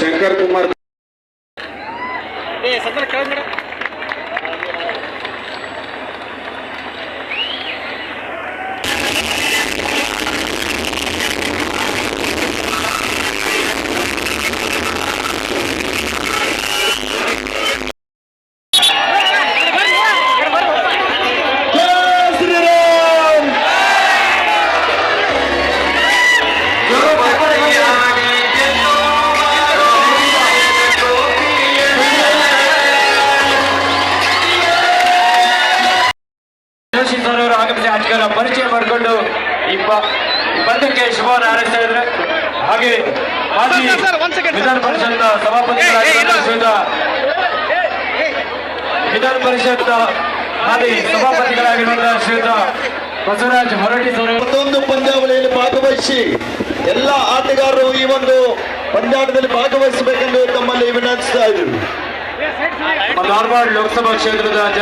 ಶಂಕರ್ ಕುಮಾರ್ ಅವರು ಆಗಮಿಸಿ ಆಟಗಾರ ಪರಿಚಯ ಮಾಡಿಕೊಂಡು ಇಬ್ಬ ಬ- ಶುಭ ಶುಭವನ್ನು ಹಾರೈಸ್ತಾ ಇದ್ದಾರೆ ಹಾಗೆ ಮಾಜಿ ವಿಧಾನ ಪರಿಷತ್ ಸಭಾಪತಿ ಶ್ರೀಯುತ ವಿಧಾನ ಪರಿಷತ್ ಹಾಲಿ ಸಭಾಪತಿಗಳಾಗಿರುವಂತಹ ಶ್ರೀಯುತ ಬಸವರಾಜ್ ಹೊರಟಿ ಮತ್ತೊಂದು ಪಂದ್ಯಾವಳಿಯಲ್ಲಿ ಭಾಗವಹಿಸಿ ಎಲ್ಲ ಆಟಗಾರರು ಈ ಒಂದು ಪಂದ್ಯಾಟದಲ್ಲಿ ಭಾಗವಹಿಸಬೇಕೆಂದು ತಮ್ಮಲ್ಲಿ ವಿನಂತಿಸ್ತಾ ಇದ್ದೀವಿ. ಧಾರವಾಡ ಲೋಕಸಭಾ ಕ್ಷೇತ್ರದ